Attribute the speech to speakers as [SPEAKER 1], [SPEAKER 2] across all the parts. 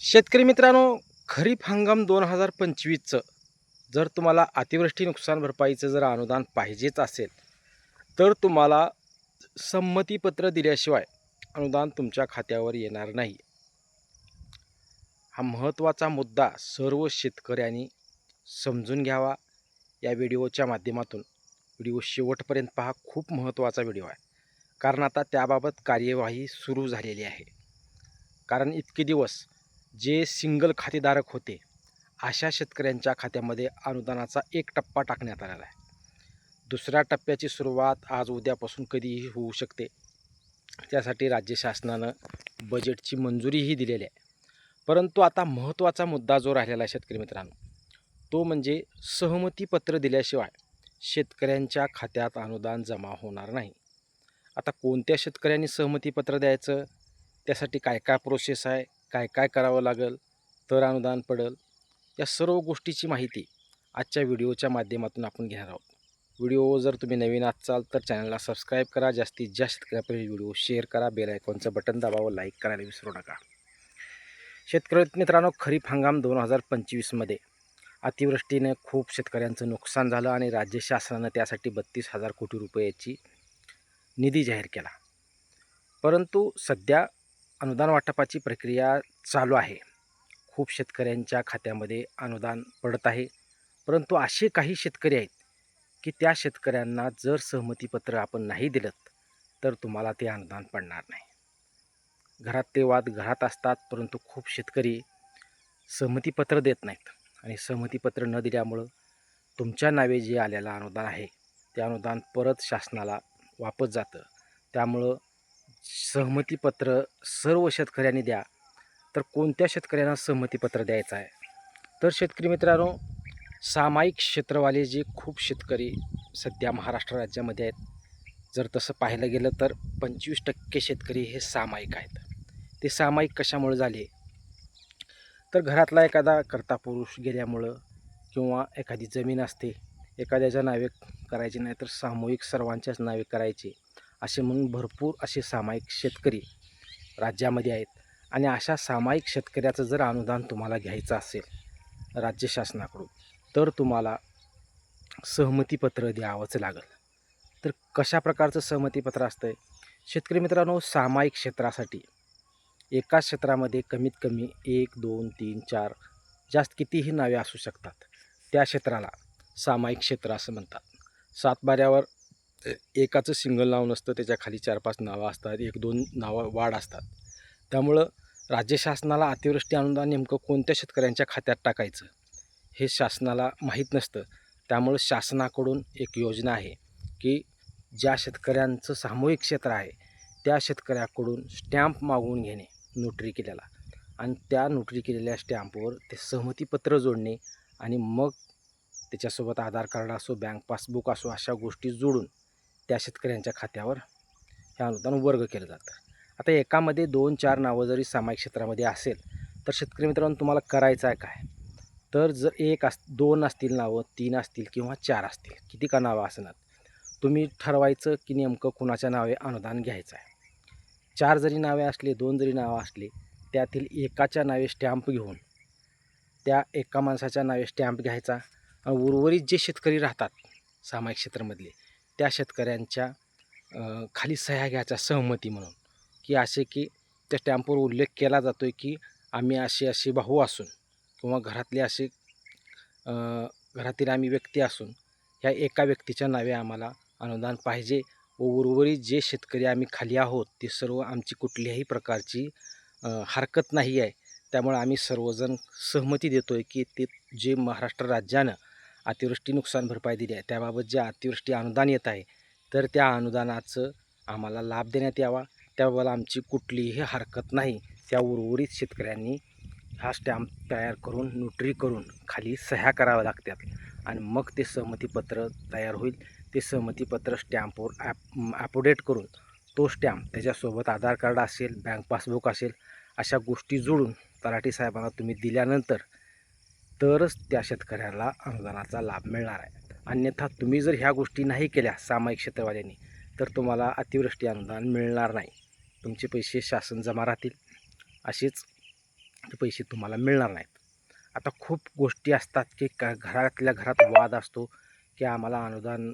[SPEAKER 1] शेतकरी मित्रांनो खरीप हंगाम दोन हजार पंचवीसचं जर तुम्हाला अतिवृष्टी नुकसान भरपाईचं जर अनुदान पाहिजेच असेल तर तुम्हाला संमतीपत्र दिल्याशिवाय अनुदान तुमच्या खात्यावर येणार नाही. हा महत्त्वाचा मुद्दा सर्व शेतकऱ्यांनी समजून घ्यावा. या व्हिडिओच्या माध्यमातून व्हिडिओ शेवटपर्यंत पहा खूप महत्त्वाचा व्हिडिओ आहे. कारण आता त्याबाबत कार्यवाही सुरू झालेली आहे. कारण इतके दिवस जे सिंगल खातेधारक होते अशा शेतकऱ्यांच्या खात्यामध्ये अनुदानाचा एक टप्पा टाकण्यात आलेला आहे. दुसऱ्या टप्प्याची सुरुवात आज उद्यापासून कधीही होऊ शकते. त्यासाठी राज्य शासनानं बजेटची मंजुरीही दिलेली आहे. परंतु आता महत्त्वाचा मुद्दा जो राहिलेला आहे शेतकरी मित्रांनो तो म्हणजे सहमतीपत्र दिल्याशिवाय शेतकऱ्यांच्या खात्यात अनुदान जमा होणार नाही. आता कोणत्या शेतकऱ्यांनी सहमतीपत्र द्यायचं? त्यासाठी काय काय प्रोसेस आहे? काय काय करावं लागेल तर अनुदान पडेल या सर्व गोष्टीची माहिती आजच्या व्हिडिओच्या माध्यमातून आपण घेणार आहोत. व्हिडिओ जर तुम्ही नवीन असाल तर चॅनलला सबस्क्राईब करा जास्तीत जास्त शेतकऱ्यापर्यंत व्हिडिओ शेअर करा बेल आयकॉनचं बटन दाबावं लाईक करायला विसरू नका. शेतकरी मित्रांनो खरीप हंगाम दोन हजार पंचवीसमध्ये अतिवृष्टीने खूप शेतकऱ्यांचं नुकसान झालं आणि राज्य शासनानं त्यासाठी बत्तीस हजार कोटी रुपयाची निधी जाहीर केला. परंतु सध्या अनुदान वाटपाची प्रक्रिया चालू आहे. खूप शेतकऱ्यांच्या खात्यामध्ये अनुदान पडत आहे. परंतु असे काही शेतकरी आहेत की त्या शेतकऱ्यांना जर सहमतीपत्र आपण नाही दिलं तर तुम्हाला ते अनुदान पडणार नाही. घरात ते वाद घरात असतात परंतु खूप शेतकरी सहमतीपत्र देत नाहीत. आणि सहमतीपत्र न दिल्यामुळं तुमच्या नावे जे आलेलं अनुदान आहे ते अनुदान परत शासनाला वापस जातं. त्यामुळं सहमतीपत्र सर्व शेतकऱ्यांनी द्या. तर कोणत्या शेतकऱ्यांना सहमतीपत्र द्यायचं आहे? तर शेतकरी मित्रांनो सामायिक क्षेत्रवाले जे खूप शेतकरी सध्या महाराष्ट्र राज्यामध्ये आहेत जर तसं पाहायला गेलं तर पंचवीस टक्के शेतकरी हे सामायिक आहेत. ते सामायिक कशामुळे झाले? तर घरातला एखादा कर्ता पुरुष गेल्यामुळं किंवा एखादी जमीन असते एखाद्याच्या नावे करायची नाही तर सामूहिक सर्वांच्याच नावे करायचे. असे म्हणून भरपूर असे सामायिक शेतकरी राज्यामध्ये आहेत. आणि अशा सामायिक शेतकऱ्याचं जर अनुदान तुम्हाला घ्यायचं असेल राज्य शासनाकडून तर तुम्हाला सहमतीपत्र द्यावंच लागेल. तर कशा प्रकारचं सहमतीपत्र असतं आहे शेतकरी मित्रांनो सामायिक क्षेत्रासाठी एकाच क्षेत्रामध्ये कमीत कमी एक दोन तीन चार जास्त कितीही नावे असू शकतात त्या क्षेत्राला सामायिक क्षेत्र असं म्हणतात. सातबाऱ्यावर एकाचं सिंगल नाव नसतं त्याच्याखाली चार पाच नावं असतात एक दोन नावं वाढ असतात. त्यामुळं राज्य शासनाला अतिवृष्टी अनुदान नेमकं कोणत्या शेतकऱ्यांच्या खात्यात टाकायचं हे शासनाला माहीत नसतं. त्यामुळं शासनाकडून एक योजना आहे की ज्या शेतकऱ्यांचं सामूहिक क्षेत्र आहे त्या शेतकऱ्याकडून स्टॅम्प मागवून घेणे नोटरी केलेला. आणि त्या नोटरी केलेल्या स्टॅम्पवर ते सहमतीपत्र जोडणे आणि मग त्याच्यासोबत आधार कार्ड असो बँक पासबुक असो अशा गोष्टी जोडून त्या शेतकऱ्यांच्या खात्यावर हे अनुदान वर्ग केलं जातं. आता एकामध्ये दोन चार नावं जरी सामायिक क्षेत्रामध्ये असेल तर शेतकरी मित्रांनो तुम्हाला करायचं आहे काय? तर जर एक अस दोन असतील नावं तीन असतील किंवा चार असतील किती का नावं असणार? तुम्ही ठरवायचं की नेमकं कुणाच्या नावे अनुदान घ्यायचं आहे. चार जरी नावे असले दोन जरी नावं असली त्यातील एकाच्या नावे स्टॅम्प घेऊन त्या एका माणसाच्या नावे स्टॅम्प घ्यायचा. आणि उर्वरित जे शेतकरी राहतात सामायिक क्षेत्रामधले त्या शेतकऱ्यांच्या खाली सह्या घ्यायच्या सहमती म्हणून. की असे की त्या स्टॅम्पवर उल्लेख केला जातो आहे की आम्ही असे असे भाऊ असून किंवा घरातले असे घरातील आम्ही व्यक्ती असून ह्या एका व्यक्तीच्या नावे आम्हाला अनुदान पाहिजे व उर्वरित जे शेतकरी आम्ही खाली आहोत ते सर्व आमची कुठल्याही प्रकारची हरकत नाही आहे. त्यामुळे आम्ही सर्वजण सहमती देतो आहे की ते जे महाराष्ट्र राज्यानं अतिवृष्टी नुकसान भरपाई दिली आहे. त्याबाबत जे अतिवृष्टी अनुदान येत आहे तर त्या अनुदानाचं आम्हाला लाभ देण्यात यावा. त्याबाबत आमची कुठलीही हरकत नाही. त्या उर्वरित शेतकऱ्यांनी हा स्टॅम्प तयार करून नोटरी करून खाली सह्या कराव्या लागतात आणि मग ते सहमतीपत्र तयार होईल. ते सहमतीपत्र स्टॅम्पवर ॲप ॲपोडेट करून तो स्टॅम्प त्याच्यासोबत आधार कार्ड असेल बँक पासबुक असेल अशा गोष्टी जोडून तलाठी साहेबांना तुम्ही दिल्यानंतर तरच त्या शेतकऱ्याला अनुदानाचा लाभ मिळणार आहे. अन्यथा तुम्ही जर ह्या गोष्टी नाही केल्या सामायिक क्षेत्रवाल्यांनी तर तुम्हाला अतिवृष्टी अनुदान मिळणार नाही. तुमचे पैसे शासन जमा राहतील. असेच ते पैसे तुम्हाला मिळणार नाहीत. आता खूप गोष्टी असतात की का घरातल्या घरात वाद असतो की आम्हाला अनुदान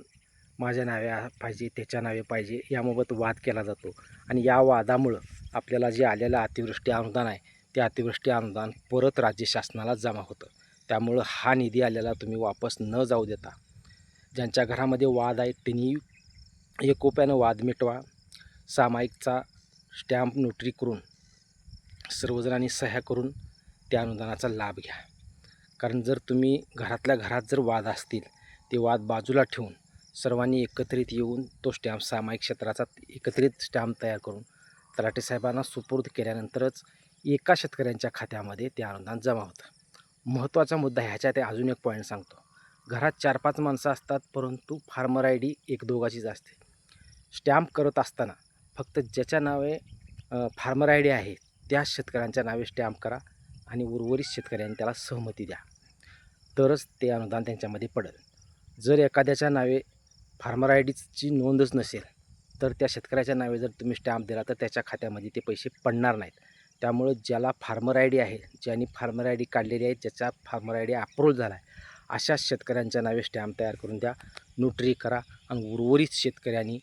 [SPEAKER 1] माझ्या नावे आ- पाहिजे त्याच्या नावे पाहिजे याबाबत वाद केला जातो. आणि या वादामुळं आपल्याला जे आलेलं अतिवृष्टी अनुदान आहे ते अतिवृष्टी अनुदान परत राज्य शासनाला जमा होतं. त्यामुळं हा निधी आलेला तुम्ही वापस न जाऊ देता. ज्यांच्या घरामध्ये वाद आहे त्यांनी एकोप्यानं वाद मिटवा सामायिकचा स्टॅम्प नोटरी करून सर्वजणांनी सह्या करून त्या अनुदानाचा लाभ घ्या. कारण जर तुम्ही घरातल्या घरात जर वाद असतील ते वाद बाजूला ठेवून सर्वांनी एकत्रित येऊन तो स्टॅम्प सामायिक क्षेत्राचा एकत्रित स्टॅम्प तयार करून तलाठी साहेबांना सुपूर्द केल्यानंतरच एका शेतकऱ्यांच्या खात्यामध्ये ते अनुदान जमा होतं. महत्त्वाचा मुद्दा ह्याच्यात आहे, अजून एक पॉईंट सांगतो. घरात चार पाच माणसं असतात परंतु फार्मर आय डी एक दोघाचीच असते. स्टॅम्प करत असताना फक्त ज्याच्या नावे फार्मर आय डी आहे त्या शेतकऱ्यांच्या नावे स्टॅम्प करा आणि उर्वरित शेतकऱ्यांनी त्याला सहमती द्या. तरच ते अनुदान त्यांच्यामध्ये पडेल. जर एखाद्याच्या नावे फार्मर आय डीची नोंदच नसेल तर त्या शेतकऱ्याच्या नावे जर तुम्ही स्टॅम्प दिला तर त्याच्या खात्यामध्ये ते पैसे पडणार नाहीत. त्यामुळं ज्याला फार्मर आय डी आहे ज्यांनी फार्मर आय डी काढलेली आहे ज्याचा फार्मर आय डी अप्रूव्ह झाला आहे अशा शेतकऱ्यांच्या नावे स्टॅम्प तयार करून द्या नोटरी करा आणि उर्वरित शेतकऱ्यांनी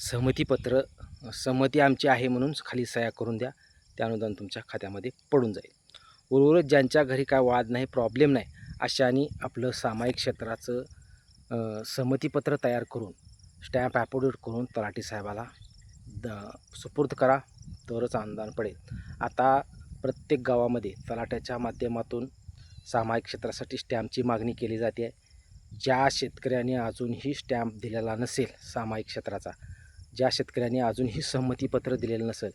[SPEAKER 1] सहमतीपत्र सहमती आमची आहे म्हणून खाली सह्या करून द्या ते अनुदान तुमच्या खात्यामध्ये पडून जाईल. उर्वरित ज्यांच्या घरी काय वाद नाही प्रॉब्लेम नाही अशाने आपलं सामायिक क्षेत्राचं सहमतीपत्र तयार करून स्टॅम्प ॲपोडेट करून तलाठी साहेबाला द सुपूर्द करा. तरच अनुदान पडेल. आता प्रत्येक गावामध्ये तलाट्याच्या माध्यमातून सामायिक क्षेत्रासाठी स्टॅम्पची मागणी केली जाते. आहे ज्या शेतकऱ्याने अजूनही स्टॅम्प दिलेला नसेल सामायिक क्षेत्राचा ज्या शेतकऱ्यांनी अजूनही संमतीपत्र दिलेलं नसेल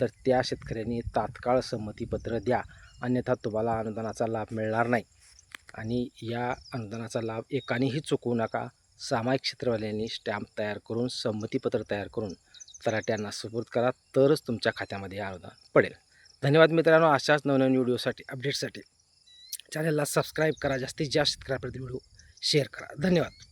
[SPEAKER 1] तर त्या शेतकऱ्यांनी तात्काळ संमतीपत्र द्या. अन्यथा तुम्हाला अनुदानाचा लाभ मिळणार नाही. आणि या अनुदानाचा लाभ एकानेही चुकवू नका. सामायिक क्षेत्रवाल्यांनी स्टॅम्प तयार करून संमतीपत्र तयार करून तलाट्यांना सुपूर्द करा तरच तुमच्या खात्यामध्ये अनुदान पडेल. धन्यवाद मित्रांनो अशाच नवनवीन व्हिडिओसाठी अपडेटसाठी चॅनलला सबस्क्राईब करा जास्तीत जास्त शेतकऱ्यापर्यंत व्हिडिओ शेअर करा. धन्यवाद.